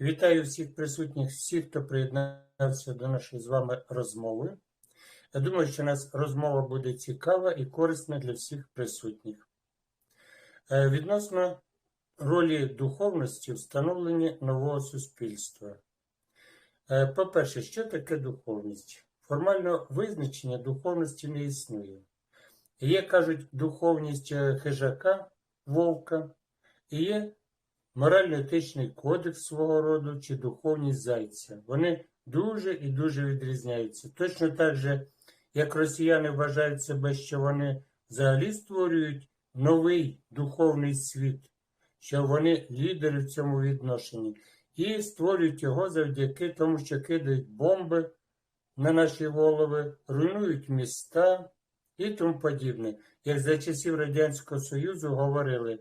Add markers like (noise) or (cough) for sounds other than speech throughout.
Вітаю всіх присутніх, всіх, хто приєднався до нашої з вами розмови. Я думаю, що у нас розмова буде цікава і корисна для всіх присутніх. Е, Відносно ролі духовності в становленні нового суспільства. Е, По-перше, що таке духовність? Формально визначення духовності не існує. Є, кажуть, духовність е, хижака, вовка, і є морально-етичний кодекс свого роду чи духовність зайця. Вони дуже і дуже відрізняються. Точно так же, як росіяни вважають себе, що вони взагалі створюють новий духовний світ, що вони лідери в цьому відношенні, і створюють його завдяки тому, що кидають бомби на наші голови, руйнують міста і тому подібне. Як за часів Радянського Союзу говорили,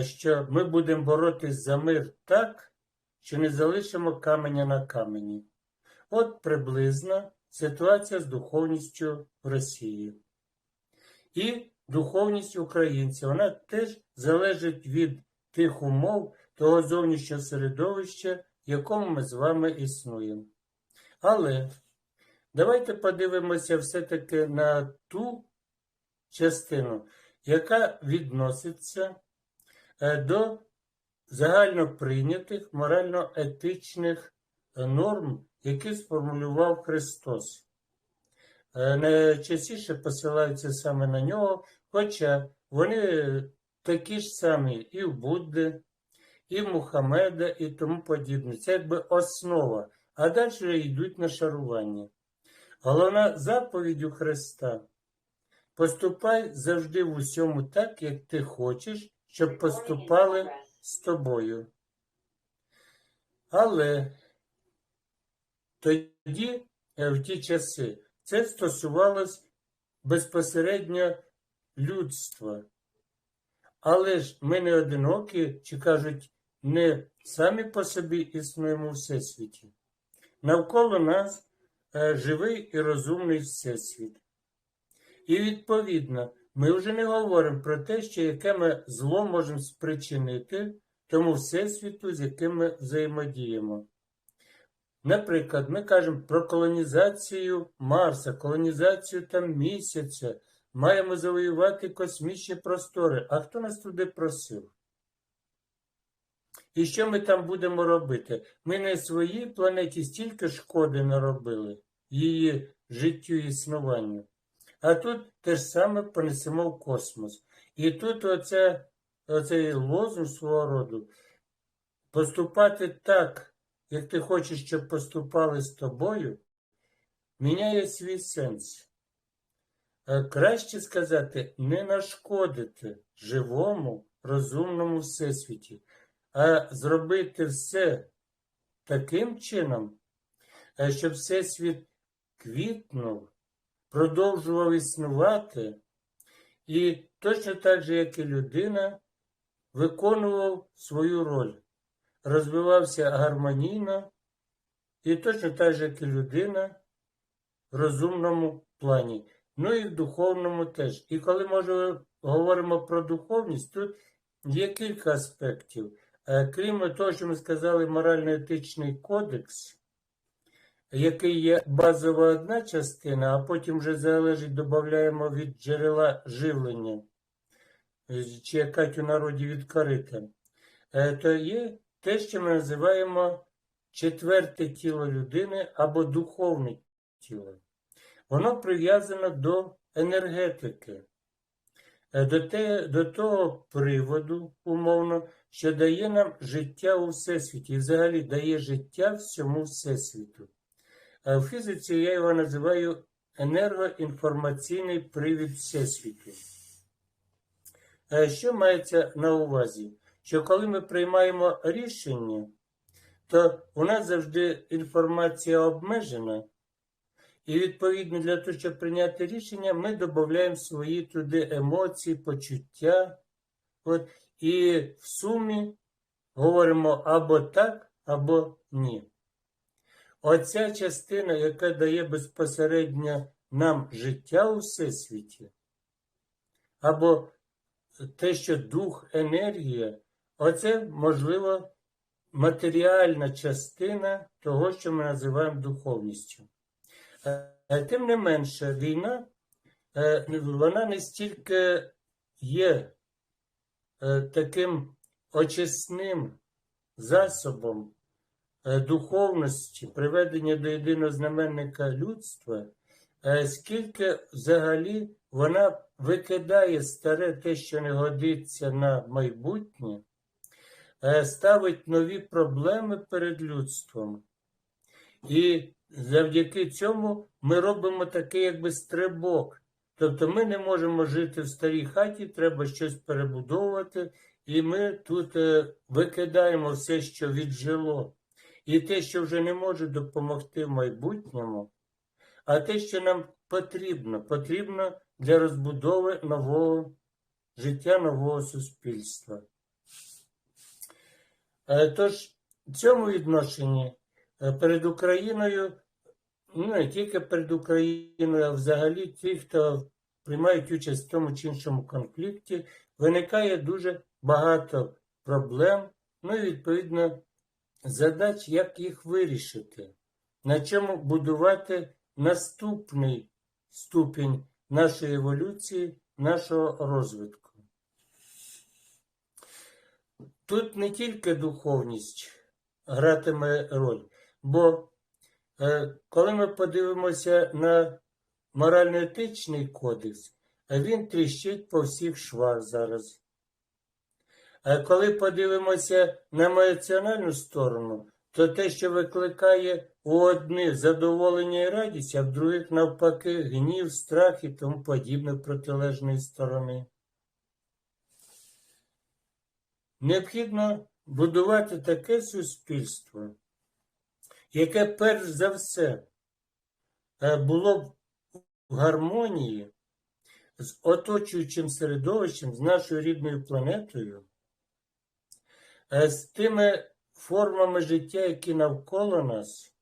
що ми будемо боротись за мир так, що не залишимо каменя на камені. От приблизно ситуація з духовністю в Росії. І духовність українців, вона теж залежить від тих умов того зовнішнього середовища, в якому ми з вами існуємо. Але давайте подивимося все-таки на ту частину, яка відноситься е, до загально прийнятих морально-етичних е, норм, які сформулював Христос. Е, Найчастіше посилаються саме на нього, хоча вони такі ж самі і в Будди, і в Мухаммеда, і тому подібне. Це якби основа, а далі йдуть на шарування. Головна заповідь у Христа поступай завжди в усьому так, як ти хочеш, щоб поступали з тобою. Але тоді, е, в ті часи, це стосувалось безпосередньо людства. Але ж ми не одинокі, чи кажуть, не самі по собі існуємо у Всесвіті. Навколо нас е, живий і розумний Всесвіт. І відповідно, ми вже не говоримо про те, що яке ми зло можемо спричинити тому Всесвіту, з яким ми взаємодіємо. Наприклад, ми кажемо про колонізацію Марса, колонізацію там місяця, маємо завоювати космічні простори. А хто нас туди просив? І що ми там будемо робити? Ми на своїй планеті стільки шкоди наробили її життю і існуванню. А тут те ж саме понесемо в космос. І тут оце, оцей лозунг свого роду поступати так, як ти хочеш, щоб поступали з тобою, міняє свій сенс. Е, Краще сказати, не нашкодити живому, розумному всесвіті, а зробити все таким чином, е, щоб всесвіт квітнув, продовжував існувати, і точно так же, як і людина, виконував свою роль, розвивався гармонійно, і точно так же, як і людина, в розумному плані. Ну і в духовному теж. І коли ми говоримо про духовність, тут є кілька аспектів. Е, Крім того, що ми сказали, морально-етичний кодекс, який є базова одна частина, а потім вже залежить, додаємо від джерела живлення, чи як кажуть у народі від корита, Е, то є те, що ми називаємо четверте тіло людини або духовне тіло. Воно прив'язано до енергетики, е, до, те, до того приводу, умовно, що дає нам життя у Всесвіті, і взагалі дає життя всьому Всесвіту. Е, В фізиці я його називаю енергоінформаційний привід Всесвіту. Е, Що мається на увазі? Що коли ми приймаємо рішення, то у нас завжди інформація обмежена, і відповідно для того, щоб прийняти рішення, ми додаємо свої туди емоції, почуття. От, і в сумі говоримо або так, або ні. Оця частина, яка дає безпосередньо нам життя у всесвіті, або те, що дух, енергія, оце можливо матеріальна частина того, що ми називаємо духовністю. Е, Тим не менше, війна, е, вона не стільки є е, таким очисним засобом е, духовності, приведення до єдиного знаменника людства, е, скільки взагалі вона викидає старе те, що не годиться на майбутнє, е, ставить нові проблеми перед людством. І завдяки цьому ми робимо такий якби стрибок. Тобто ми не можемо жити в старій хаті, треба щось перебудовувати, і ми тут е, викидаємо все, що віджило. І те, що вже не може допомогти в майбутньому, а те, що нам потрібно, потрібно для розбудови нового життя, нового суспільства. Е, Тож, в цьому відношенні е, перед Україною, ну не тільки перед Україною, а взагалі ті, хто приймають участь в тому чи іншому конфлікті, виникає дуже багато проблем, ну і відповідно задач, як їх вирішити, на чому будувати наступний ступінь нашої еволюції, нашого розвитку. Тут не тільки духовність гратиме роль, бо е, коли ми подивимося на морально-етичний кодекс, він тріщить по всіх швах зараз. А коли подивимося на емоціональну сторону, то те, що викликає у одних задоволення і радість, а в других навпаки гнів, страх і тому подібне протилежної сторони. Необхідно будувати таке суспільство, яке перш за все е, було б в гармонії з оточуючим середовищем, з нашою рідною планетою, з тими формами життя, які навколо нас,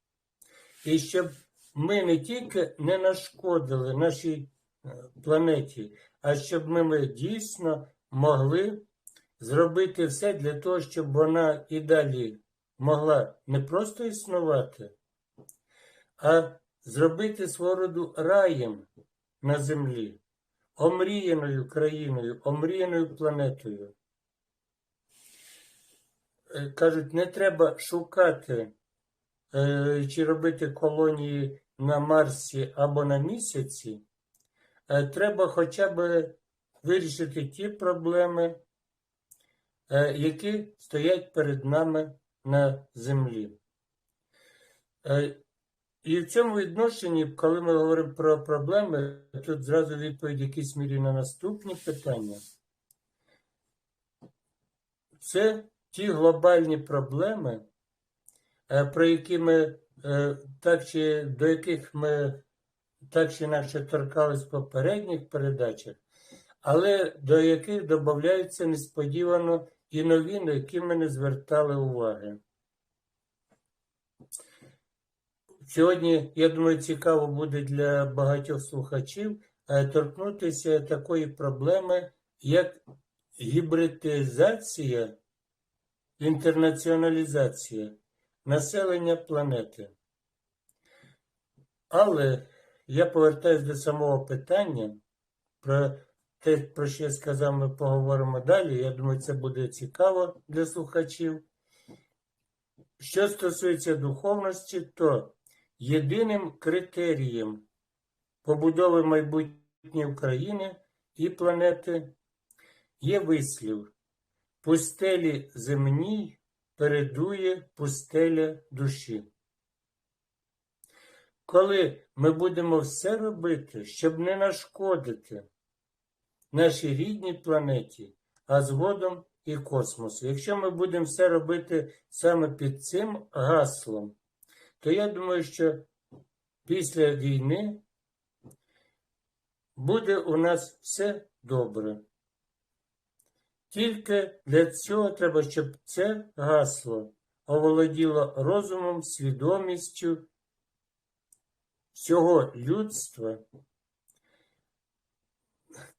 і щоб ми не тільки не нашкодили нашій е, планеті, а щоб ми дійсно могли зробити все для того, щоб вона і далі могла не просто існувати, а зробити свого роду раєм на землі, омріяною країною, омріяною планетою. Е, Кажуть, не треба шукати е, чи робити колонії на Марсі або на місяці. Е, Треба хоча б вирішити ті проблеми, які стоять перед нами на землі. І в цьому відношенні, коли ми говоримо про проблеми, тут зразу відповідь в якійсь мірі на наступні питання. Це ті глобальні проблеми, е, про які ми е, так чи до яких ми так чи інакше торкались в попередніх передачах, але до яких додаються несподівано і нові, на які ми не звертали уваги. Сьогодні, я думаю, цікаво буде для багатьох слухачів е, торкнутися такої проблеми, як гібридизація, інтернаціоналізація населення планети. Але я повертаюся до самого питання. Про те, про що я сказав, ми поговоримо далі. Я думаю, це буде цікаво для слухачів. Що стосується духовності, то єдиним критерієм побудови майбутньої України і планети є вислів пустелі земній передує пустеля душі. Коли ми будемо все робити, щоб не нашкодити нашій рідній планеті, а згодом і космосу. Якщо ми будемо все робити саме під цим гаслом, то я думаю, що після війни буде у нас все добре. Тільки для цього треба, щоб це гасло оволоділо розумом, свідомістю всього людства.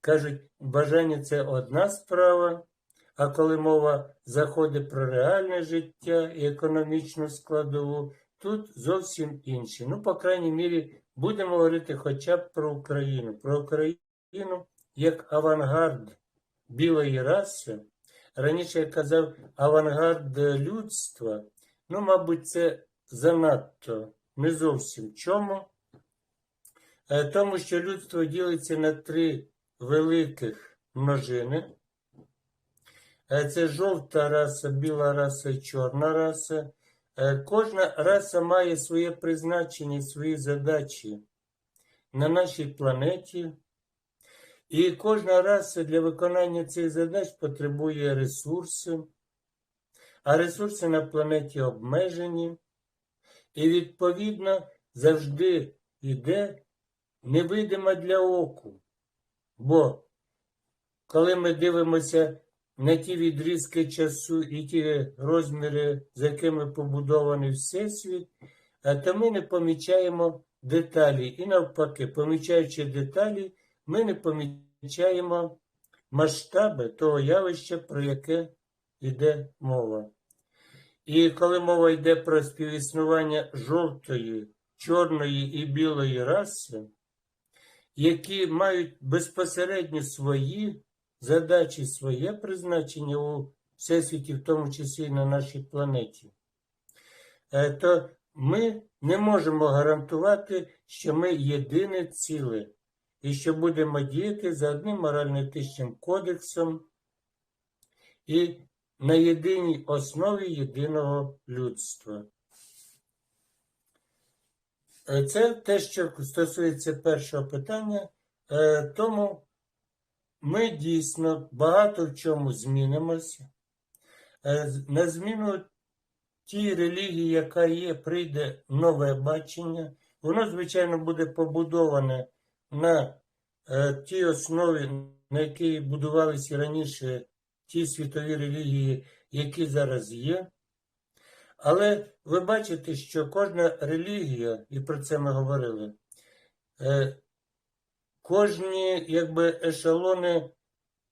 Кажуть, бажання це одна справа, А коли мова заходить про реальне життя і економічну складову, тут зовсім інші. Ну, по крайній мірі, будемо говорити хоча б про Україну. Про Україну як авангард білої раси. Раніше я казав авангард людства. Ну, мабуть, це занадто не зовсім чому. Е, Тому що людство ділиться на три великих множини. Е, Це жовта раса, біла раса і чорна раса. Е, Кожна раса має своє призначення свої задачі на нашій планеті. І кожна раса для виконання цих задач потребує ресурси, а ресурси на планеті обмежені. І, відповідно, завжди йде невидима для оку. Бо коли ми дивимося на ті відрізки часу і ті розміри, з якими побудований Всесвіт, то ми не помічаємо деталі. І навпаки, помічаючи деталі, ми не помічаємо масштаби того явища, про яке йде мова. І коли мова йде про співіснування жовтої, чорної і білої раси, які мають безпосередньо свої задачі, своє призначення у всесвіті, в тому числі і на нашій планеті, е, то ми не можемо гарантувати, що ми єдине ціле і що будемо діяти за одним морально-етичним кодексом і на єдиній основі єдиного людства. Е, Це те, що стосується першого питання, Е, тому ми дійсно багато в чому змінимося. Е, На зміну тій релігії, яка є, прийде нове бачення. Воно, звичайно, буде побудоване на е, тій основі, на якій будувалися раніше ті світові релігії, які зараз є. Але ви бачите, що кожна релігія, і про це ми говорили, е, кожні якби, ешелони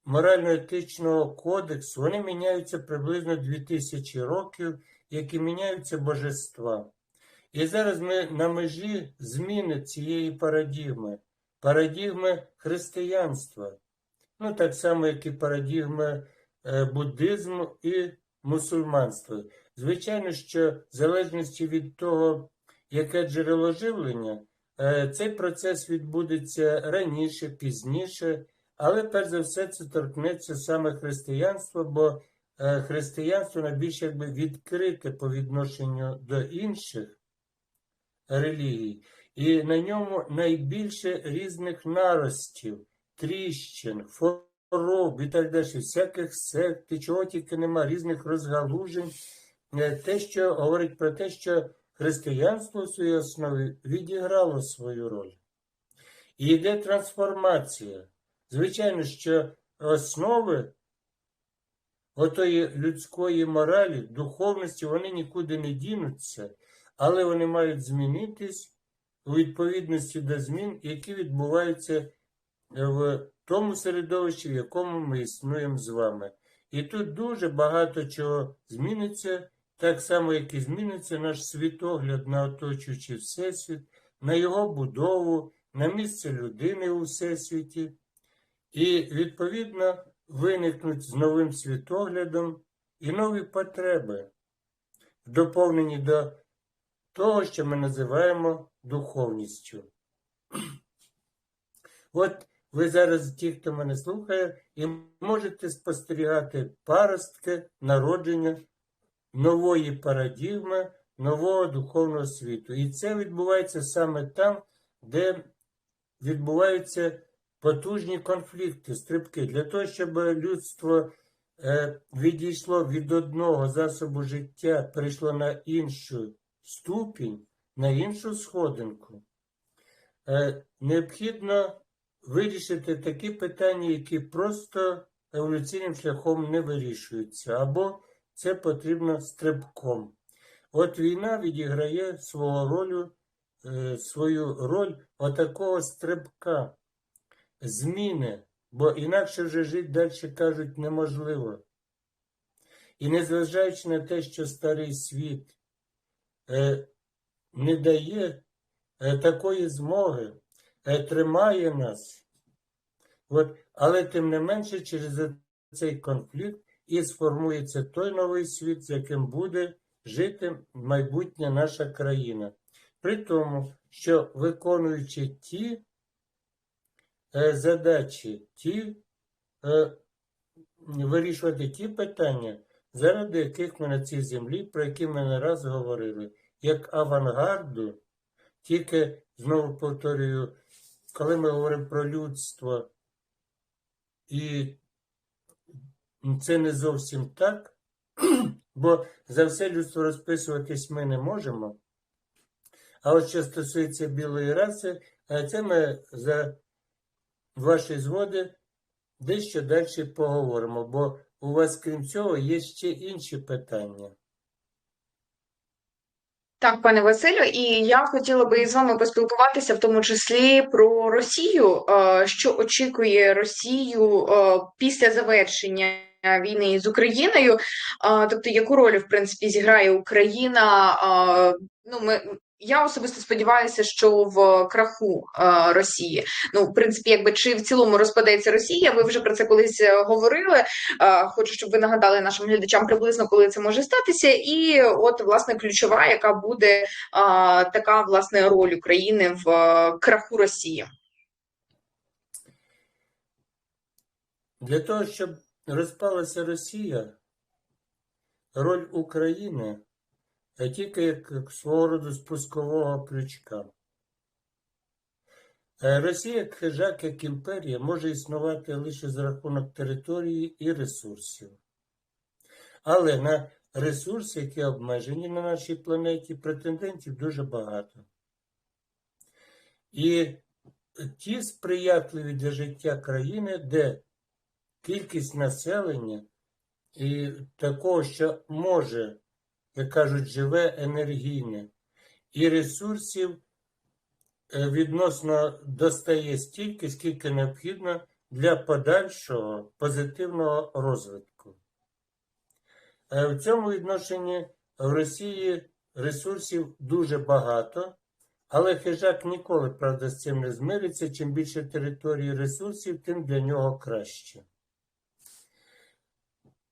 морально-етичного кодексу, вони міняються приблизно 2000 років, які міняються божества. І зараз ми на межі зміни цієї парадігми, парадігми християнства. Ну, так само, як і парадігми е, буддизму і мусульманства. Звичайно, що в залежності від того, яке джерело живлення, е, цей процес відбудеться раніше, пізніше, але перш за все це торкнеться саме християнства, бо е, християнство найбільш якби відкрите по відношенню до інших релігій, і на ньому найбільше різних наростів, тріщин, хвороб і так далі, всяких сект, і чого тільки нема, різних розгалужень. Е, Те, що говорить про те, що християнство в своїй основі відіграло свою роль. І йде трансформація. Звичайно, що основи отої людської моралі, духовності, вони нікуди не дінуться, але вони мають змінитись у відповідності до змін, які відбуваються в тому середовищі, в якому ми існуємо з вами. І тут дуже багато чого зміниться, так само, як і зміниться наш світогляд на оточуючий всесвіт, на його будову, на місце людини у всесвіті. І, відповідно, виникнуть з новим світоглядом і нові потреби, доповнені до того, що ми називаємо духовністю. От ви зараз, ті, хто мене слухає, і можете спостерігати паростки народження нової парадігми, нового духовного світу. І це відбувається саме там, де відбуваються потужні конфлікти, стрибки. Для того, щоб людство е, відійшло від одного засобу життя, перейшло на іншу ступінь, на іншу сходинку, е, необхідно вирішити такі питання, які просто еволюційним шляхом не вирішуються, або це потрібно стрибком. От війна відіграє свого ролю, е, свою роль отакого стрибка, зміни, бо інакше вже жити далі кажуть неможливо. І незважаючи на те, що старий світ не дає е, такої змоги, е, тримає нас, от, але тим не менше через цей конфлікт і сформується той новий світ, з яким буде жити майбутня наша країна. При тому, що виконуючи ті е, задачі, ті, е, вирішувати ті питання, заради яких ми на цій землі, про які ми не раз говорили, як авангарду, тільки, знову повторюю, коли ми говоримо про людство, і це не зовсім так, бо за все людство розписуватись ми не можемо. А от що стосується білої раси, це ми за ваші згоди дещо далі поговоримо, бо у вас, крім цього, є ще інші питання. Так, пане Василю, і я хотіла би із вами поспілкуватися, в тому числі про Росію. Е, Що очікує Росію е, після завершення війни з Україною? Е, Тобто, яку роль, в принципі, зіграє Україна? Ну, ми. Я особисто сподіваюся, що в краху е, Росії. Ну, в принципі, якби чи в цілому розпадеться Росія, ви вже про це колись е, говорили. Е, Хочу, щоб ви нагадали нашим глядачам приблизно, коли це може статися. І от, власне, ключова, яка буде е, така власне роль України в е, краху Росії. Для того, щоб розпалася Росія, роль України е, тільки як свого роду спускового крючка. Е, Росія, як хижак, як імперія, може існувати лише за рахунок території і ресурсів. Але на ресурси, які обмежені на нашій планеті, претендентів дуже багато. І ті сприятливі для життя країни, де кількість населення і такого, що може, як кажуть, живе енергійне, і ресурсів е, відносно достає стільки, скільки необхідно для подальшого позитивного розвитку. Е, В цьому відношенні в Росії ресурсів дуже багато, але хижак ніколи, правда, з цим не змириться. Чим більше території ресурсів, тим для нього краще.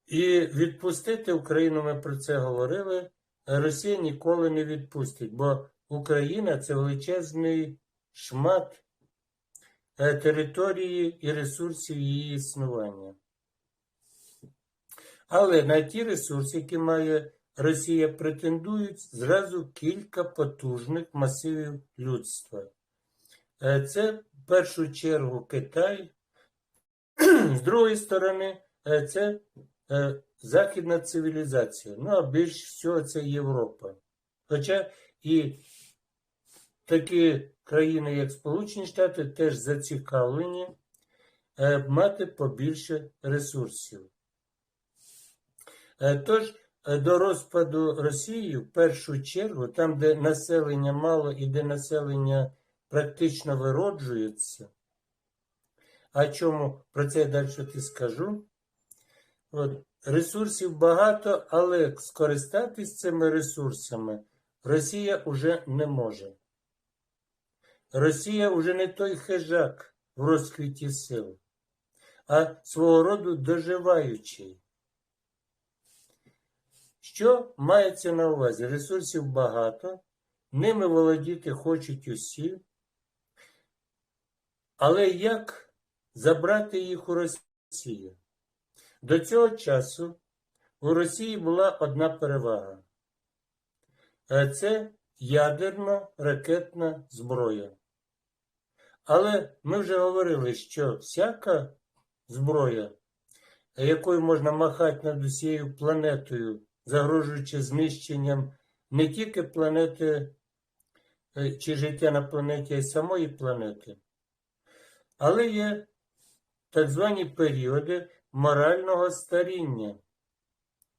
І відпустити Україну, ми про це говорили, Росія ніколи не відпустить, бо Україна це величезний шмат е, території і ресурсів її існування. Але на ті ресурси, які має Росія, претендують зразу кілька потужних масивів людства. Е, Це в першу чергу Китай, (clears throat) з другої сторони, е, це західна цивілізація. Ну, а більш всього це Європа. Хоча і такі країни, як Сполучені Штати, теж зацікавлені е, мати побільше ресурсів. Е, Тож, е, до розпаду Росії в першу чергу, там, де населення мало і де населення практично вироджується, а чому про це я далі ти скажу? От, ресурсів багато, але скористатись цими ресурсами Росія уже не може. Росія вже не той хижак в розквіті сил, а свого роду доживаючий. Що мається на увазі? Ресурсів багато, ними володіти хочуть усі, але як забрати їх у Росію? До цього часу у Росії була одна перевага. Е, Це ядерно-ракетна зброя. Але ми вже говорили, що всяка зброя, якою можна махати над усією планетою, загрожуючи знищенням не тільки планети е, чи життя на планеті, а й самої планети, але є так звані періоди морального старіння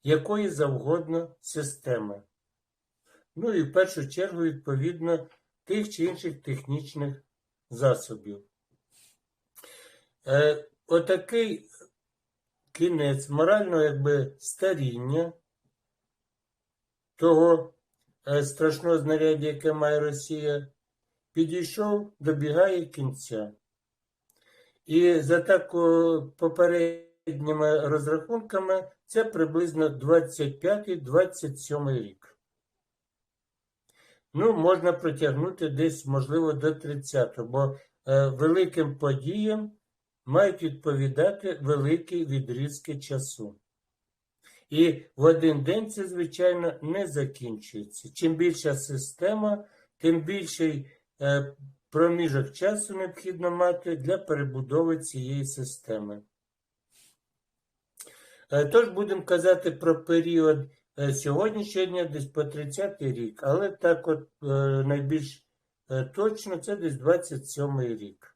якої завгодно системи. Ну і в першу чергу, відповідно, тих чи інших технічних засобів. Е, Отакий кінець морального якби старіння того е, страшного знаряддя, яке має Росія, підійшов, добігає кінця. І за так о, попередніми розрахунками це приблизно 25-27 рік. Ну, можна протягнути десь, можливо, до 30-го, бо е, великим подіям мають відповідати великі відрізки часу. І в один день це, звичайно, не закінчується. Чим більша система, тим більший е, проміжок часу необхідно мати для перебудови цієї системи. Е, Тож будемо казати про період е, сьогоднішнього дня, десь по 30-й рік, але так от е, найбільш точно це десь 27-й рік.